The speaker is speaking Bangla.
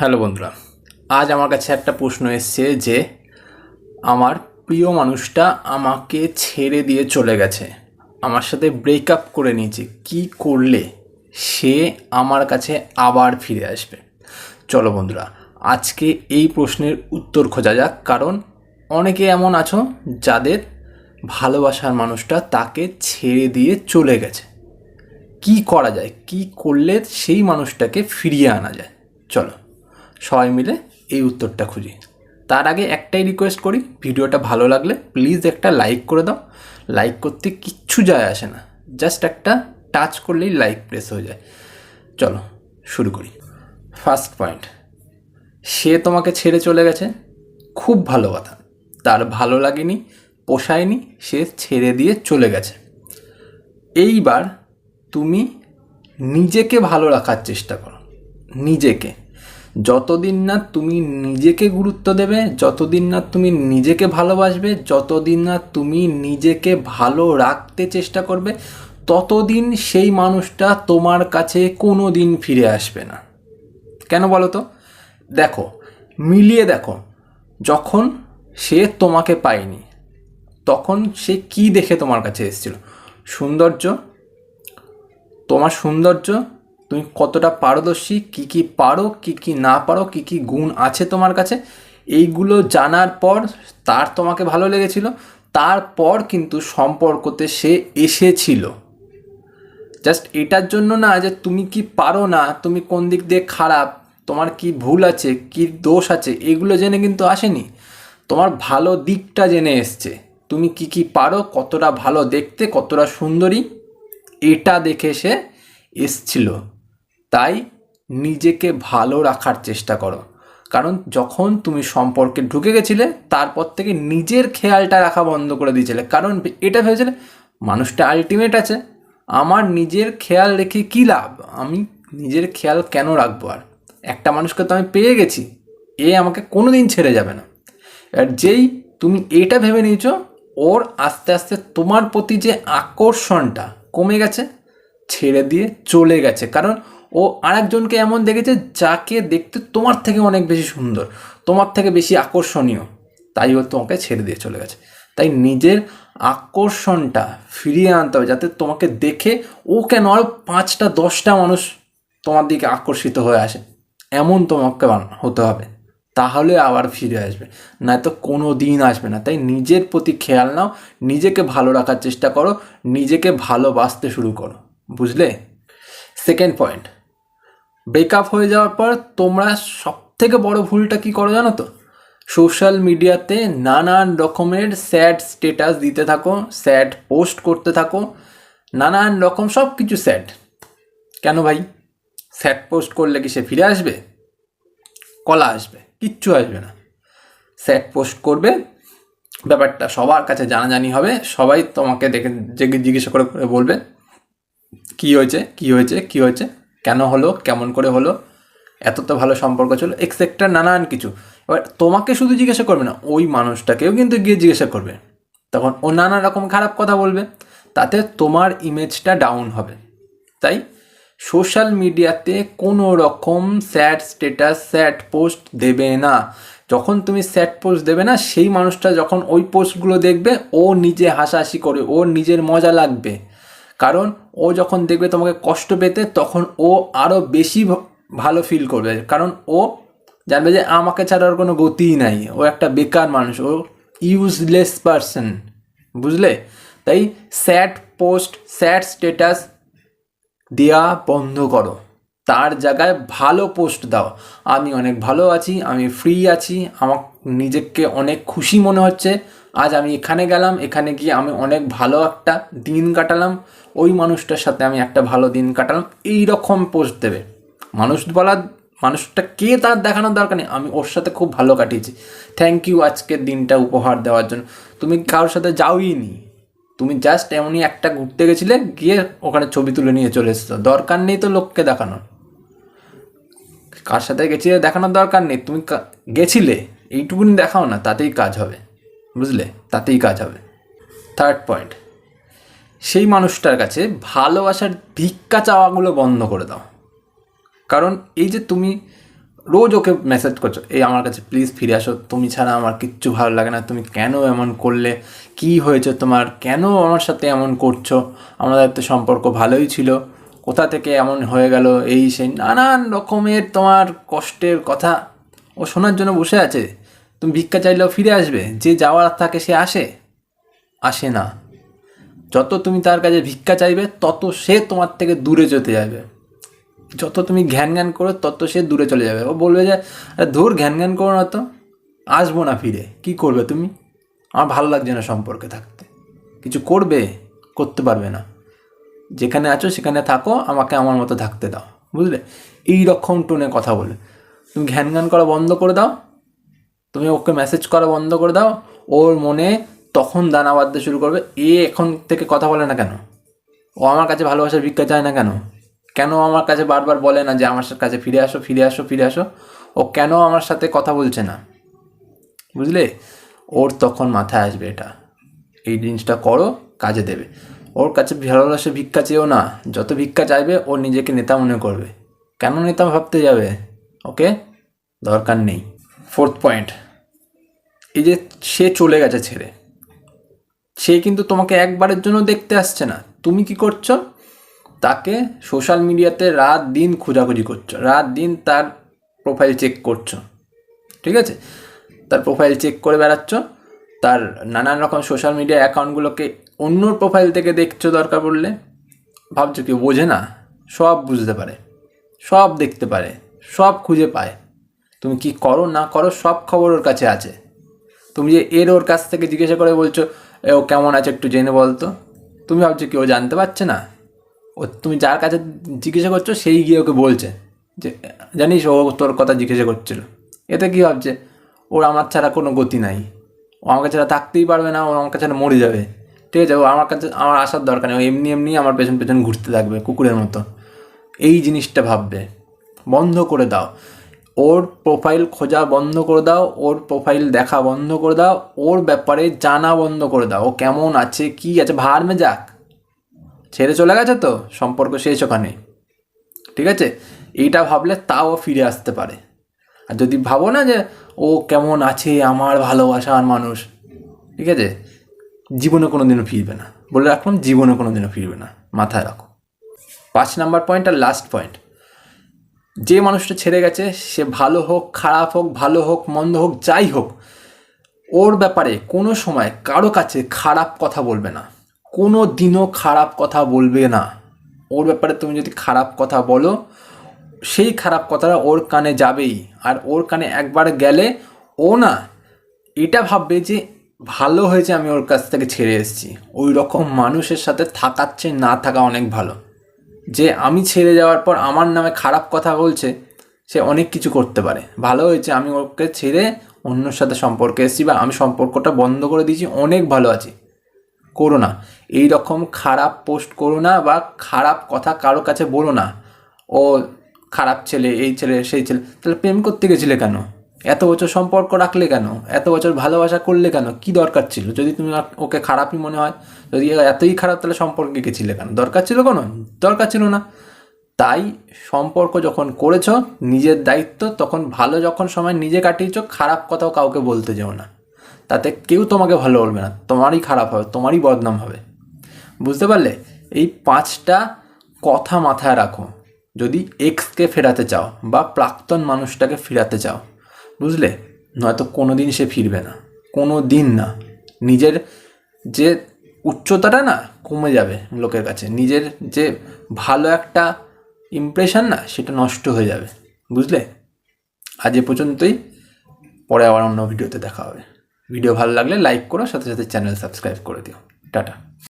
হ্যালো বন্ধুরা, আজ আমার কাছে একটা প্রশ্ন এসছে যে আমার প্রিয় মানুষটা আমাকে ছেড়ে দিয়ে চলে গেছে, আমার সাথে ব্রেকআপ করে নিয়েছে, কি করলে সে আমার কাছে আবার ফিরে আসবে? চলো বন্ধুরা, আজকে এই প্রশ্নের উত্তর খোঁজা যাক, কারণ অনেকে এমন আছো যাদের ভালোবাসার মানুষটা তাকে ছেড়ে দিয়ে চলে গেছে। কি করা যায়, কি করলে সেই মানুষটাকে ফিরিয়ে আনা যায়? চলো। সবাই মিলে এই উত্তরটা খুঁজি। তার আগে একটাই রিকোয়েস্ট করি, ভিডিওটা ভালো লাগলে প্লিজ একটা লাইক করে দাও। লাইক করতে কিচ্ছু যায় আসে না জাস্ট একটা টাচ করলেই লাইক প্রেস হয়ে যায়। চলো, শুরু করি। ফার্স্ট পয়েন্ট সে তোমাকে ছেড়ে চলে গেছে, খুব ভালো কথা। তার ভালো লাগেনি, পোষায়নি, সে ছেড়ে দিয়ে চলে গেছে। এইবার তুমি নিজেকে ভালো রাখার চেষ্টা করো, নিজেকে। যতদিন না তুমি নিজেকে গুরুত্ব দেবে, যতদিন না তুমি নিজেকে ভালোবাসবে, যতদিন না তুমি নিজেকে ভালো রাখতে চেষ্টা করবে, ততদিন সেই মানুষটা তোমার কাছে কোনো দিন ফিরে আসবে না। কেন বলো তো? দেখো, মিলিয়ে দেখো, যখন সে তোমাকে পায়নি, তখন সে কি দেখে তোমার কাছে এসেছিল? সৌন্দর্য? তোমার সৌন্দর্য তুমি কতটা পারদর্শী, কি কি পারো, কি কি না পারো, কি কি গুণ আছে তোমার কাছে, এইগুলো জানার পর তার তোমাকে ভালো লেগেছিল, তারপর কিন্তু সম্পর্কতে সে এসেছিল। জাস্ট এটার জন্য না যে তুমি কি পারো না, তুমি কোন দিক দিয়ে খারাপ, তোমার কি ভুল আছে, কি দোষ আছে, এগুলো জেনে কিন্তু আসেনি। তোমার ভালো দিকটা জেনে এসছে, তুমি কি কি পারো, কতটা ভালো দেখতে, কতটা সুন্দরী, এটা দেখে সে এসছিল। তাই নিজেকে ভালো রাখার চেষ্টা করো। কারণ যখন তুমি সম্পর্কে ঢুকে গেছিলে, তারপর থেকে নিজের খেয়ালটা রাখা বন্ধ করে দিয়েছিলে। কারণ এটা ভেবেছিলে, মানুষটা আলটিমেট আছে, আমার নিজের খেয়াল রেখে কী লাভ? আমি নিজের খেয়াল কেন রাখব আর? একটা মানুষকে তো আমি পেয়ে গেছি, এ আমাকে কোনো দিন ছেড়ে যাবে না। আর যেই তুমি এটা ভেবে নিয়েছো, ওর আস্তে আস্তে তোমার প্রতি যে আকর্ষণটা কমে গেছে, ছেড়ে দিয়ে চলে গেছে। কারণ ও আরেকজনকে এমন দেখেছে যাকে দেখতে তোমার থেকে অনেক বেশি সুন্দর, তোমার থেকে বেশি আকর্ষণীয়। তাই ও তোমাকে ছেড়ে দিয়ে চলে গেছে। তাই নিজের আকর্ষণটা ফিরিয়ে আনতে হবে যাতে তোমাকে দেখে ও কেন আরও পাঁচটা, দশটা মানুষ তোমার দিকে আকর্ষিত হয়ে আসে। এমন তোমাকে হতে হবে। তাহলে আবার ফিরে আসবে। নয়তো কোনো দিন আসবে না। তাই নিজের প্রতি খেয়াল নাও, নিজেকে ভালো রাখার চেষ্টা করো, নিজেকে ভালোবাসতে শুরু করো। বুঝলে? Second point. ব্রেকআপ হয়ে যাওয়ার পর তোমরা সব থেকে বড় ভুলটা কি করো জানো তো? সোশ্যাল মিডিয়াতে নানান রকমের স্যাড স্টেটাস দিতে থাকো স্যাড পোস্ট করতে থাকো, নানান রকম সব কিছু স্যাড কেন ভাই? স্যাড পোস্ট করলে কি সে ফিরে আসবে? কলা আসবে, কিচ্ছু আসবে না। স্যাড পোস্ট করবে, ব্যাপারটা সবার কাছে জানাজানি হবে, সবাই তোমাকে দেখে জিজ্ঞাসা করে করে বলবে, কি হয়েছে কি হয়েছে কি হয়েছে? কেন হলো, কেমন করে হলো এত তো ভালো সম্পর্ক ছিল এক্সেট্রা নানান কিছু। এবার তোমাকে শুধু জিজ্ঞাসা করবে না, ওই মানুষটাকেও কিন্তু গিয়ে জিজ্ঞাসা করবে। তখন ও নানা রকম খারাপ কথা বলবে, তাতে তোমার ইমেজটা ডাউন হবে। তাই সোশ্যাল মিডিয়াতে কোনো রকম স্যাড স্টেটাস স্যাড পোস্ট দেবে না। যখন তুমি স্যাড পোস্ট দেবে না, সেই মানুষটা যখন ওই পোস্টগুলো দেখবে, ও নিজে হাসাহাসি করে ওর নিজের মজা লাগবে। কারণ ও যখন দেখবে তোমাকে কষ্ট পেতে, তখন ও আরও বেশি ভালো ফিল করবে। কারণ ও জানবে যে আমাকে ছাড়া ওর কোনো গতিই নাই। ও একটা বেকার মানুষ, ও ইউজলেস পারসন বুঝলে? তাই স্যাড পোস্ট স্যাড স্ট্যাটাস দেয়া বন্ধ করো। তার জায়গায় ভালো পোস্ট দাও। আমি অনেক ভালো আছি, আমি ফ্রি আছি, আমার নিজেকে অনেক খুশি মনে হচ্ছে আজ আমি এখানে গেলাম, এখানে গিয়ে আমি অনেক ভালো একটা দিন কাটালাম। ওই মানুষটার সাথে আমি একটা ভালো দিন কাটালাম। এই রকম পোস্ট দেবে। মানুষ বলার, মানুষটা কে তার দেখানোর দরকার নেই। আমি ওর সাথে খুব ভালো কাটিয়েছি। থ্যাংক ইউ আজকের দিনটা উপহার দেওয়ার জন্য। তুমি কারোর সাথে যাওই নি। তুমি জাস্ট এমনই একটা ঘুরতে গেছিলে, গিয়ে ওখানে ছবি তুলে নিয়ে চলে এসেছ। দরকার নেই তো লোককে দেখানোর কার সাথে গেছিলে দেখানোর দরকার নেই। তুমি গেছিলে। এইটুকুনি দেখাও না, তাতেই কাজ হবে। বুঝলে? তাতেই কাজ হবে। থার্ড পয়েন্ট সেই মানুষটার কাছে ভালোবাসার ভিক্ষা চাওয়াগুলো বন্ধ করে দাও। কারণ এই যে তুমি রোজ ওকে মেসেজ করছ, এই আমার কাছে প্লিজ ফিরে আসো। তুমি ছাড়া আমার কিচ্ছু ভালো লাগে না। তুমি কেন এমন করলে? কি হয়েছে তোমার? কেন আমার সাথে এমন করছ? আমাদের তো সম্পর্ক ভালোই ছিল। কোথা থেকে এমন হয়ে গেল? এই সেই নানান রকমের তোমার কষ্টের কথা ও শোনার জন্য বসে আছে। তুমি ভিক্ষা চাইলেও ফিরে আসবে। যে যাওয়ার থাকে সে আসে। আসে না। যত তুমি তার কাছে ভিক্ষা চাইবে, তত সে তোমার থেকে দূরে যেতে যাবে। যত তুমি ঘ্যান ঘ্যান করো, তত সে দূরে চলে যাবে। ও বলবে যে, আরে ধুর ঘ্যান ঘ্যান করো না তো। আসব না ফিরে। কি করবে তুমি? আমার ভালো লাগছে না সম্পর্কে থাকতে। কিছু করবে? করতে পারবে না। যেখানে আছো, সেখানে থাকো। আমাকে আমার মতো থাকতে দাও। বুঝলে? এই রকম টোনে কথা বলে। তুমি ঘ্যান ঘ্যান করা বন্ধ করে দাও। তুমি ওকে মেসেজ করা বন্ধ করে দাও, ওর মনে তখন দানা বাঁধতে শুরু করবে। এ এখন থেকে কথা বলে না কেন? ও আমার কাছে ভালোবাসার ভিক্ষা চায় না কেন? কেন আমার কাছে বারবার বলে না যে আমার কাছে ফিরে আসো ফিরে আসো ফিরে আসো? ও কেন আমার সাথে কথা বলছে না? বুঝলে? ওর তখন মাথায় আসবে এটা। এই জিনিসটা করো, কাজে দেবে। ওর কাছে ভালোবাসা ভিক্ষা চেয়েও না। যত ভিক্ষা চাইবে, ও নিজেকে নেতা মনে করবে। কেন নেতা ভাবতে যাবে? ওকে? দরকার নেই। ফোর্থ পয়েন্ট এই যে সে চলে গেছে ছেড়ে, সে কিন্তু তোমাকে একবারের জন্য দেখতে আসছে না। তুমি কি করছ? তাকে সোশ্যাল মিডিয়াতে রাত দিন খোঁজাখুঁজি করছ। রাত দিন তার প্রোফাইল চেক করছ। ঠিক আছে? তার প্রোফাইল চেক করে বেড়াচ্ছ। তার নানান রকম সোশ্যাল মিডিয়া অ্যাকাউন্টগুলোকে অন্য প্রোফাইল থেকে দেখছ দরকার পড়লে। ভাবছ কি, বোঝে না। সব বুঝতে পারে। সব দেখতে পারে। সব খুঁজে পায়। তুমি কি করো, না করো, সব খবর ওর কাছে আছে। তুমি যে এর ওর কাছ থেকে জিজ্ঞাসা করে বলছো ও কেমন আছে একটু জেনে বলতো তুমি ভাবছ কি ও জানতে পারছে না? ও তুমি যার কাছে জিজ্ঞাসা করছ, সেই গিয়ে ওকে বলছে যে, জানিস, ও তোর কথা জিজ্ঞাসা করছিল। এতে কী ভাবছে? ওর আমার ছাড়া কোনো গতি নাই। ও আমাকে ছাড়া থাকতেই পারবে না, ও আমাকে ছাড়া মরে যাবে। ঠিক আছে, ও আমার কাছে, আমার আসার দরকার নেই, ও এমনি এমনি আমার পেছন পেছন ঘুরতে থাকবে কুকুরের মতো। এই জিনিসটা ভাববে। বন্ধ করে দাও। ওর প্রোফাইল খোঁজা বন্ধ করে দাও, ওর প্রোফাইল দেখা বন্ধ করে দাও, ওর ব্যাপারে জানা বন্ধ করে দাও। ও কেমন আছে, কি আছে ভাড়মে যাক। ছেড়ে চলে গেছে তো, সম্পর্ক শেষ ওখানে। ঠিক আছে? এইটা ভাবলে তাও ফিরে আসতে পারে। আর যদি ভাবো না যে ও কেমন আছে, আমার ভালোবাসার মানুষ, ঠিক আছে? জীবনে কোনো দিনও ফিরবে না। বলে রাখলাম, জীবনে কোনো দিনও ফিরবে না। মাথায় রাখো। পাঁচ নাম্বার পয়েন্ট আর লাস্ট পয়েন্ট যে মানুষটা ছেড়ে গেছে, সে ভালো হোক, খারাপ হোক, ভালো হোক, মন্দ হোক, যাই হোক, ওর ব্যাপারে কোনো সময় কারও কাছে খারাপ কথা বলবে না। কোনো দিনও খারাপ কথা বলবে না। ওর ব্যাপারে তুমি যদি খারাপ কথা বলো, সেই খারাপ কথাটা ওর কানে যাবেই। আর ওর কানে একবার গেলে ও না এটা ভাববে যে ভালো হয়েছে আমি ওর কাছ থেকে ছেড়ে এসেছি। ওই রকম মানুষের সাথে থাকার চেয়ে না থাকা অনেক ভালো। যে আমি ছেড়ে যাওয়ার পর আমার নামে খারাপ কথা বলছে, সে অনেক কিছু করতে পারে। ভালো হয়েছে, আমি ওকে ছেড়ে অন্যর সাথে সম্পর্কে এসেছি বা আমি সম্পর্কটা বন্ধ করে দিয়েছি, অনেক ভালো আছি। করো না। এই রকম খারাপ পোস্ট করো না বা খারাপ কথা কারও কাছে বলো না। ও খারাপ ছেলে, এই ছেলে, সেই ছেলে, তাহলে প্রেম করতে গেছিলে কেন? এত বছর সম্পর্ক রাখলে কেন? এত বছর ভালোবাসা করলে কেন? কি দরকার ছিল? যদি তুমি ওকে খারাপই মনে হয়, যদি এতই খারাপ, তাহলে সম্পর্কে গেছিলে কেন? দরকার ছিল কোনো? দরকার ছিল না। তাই সম্পর্ক যখন করেছ, নিজের দায়িত্ব, তখন ভালো যখন সময় নিজে কাটিয়েছো, খারাপ কথাও কাউকে বলতে যেও না। তাতে কেউ তোমাকে ভালো বলবে না। তোমারই খারাপ হবে, তোমারই বদনাম হবে। বুঝতে পারলে? এই পাঁচটা কথা মাথায় রাখো। যদি এক্সকে ফেরাতে চাও বা প্রাক্তন মানুষটাকে ফেরাতে চাও বুঝলে? নয়তো কোনো দিন সে ফিরবে না। কোনো দিন না। নিজের যে উচ্চতাটা না কমে যাবে লোকের কাছে। নিজের যে ভালো একটা ইমপ্রেশন না, সেটা নষ্ট হয়ে যাবে। বুঝলে? আজ এ পর্যন্তই। পরে আবার অন্য ভিডিওতে দেখা হবে। ভিডিও ভালো লাগলে লাইক করো, সাথে সাথে চ্যানেল সাবস্ক্রাইব করে দিও। টাটা।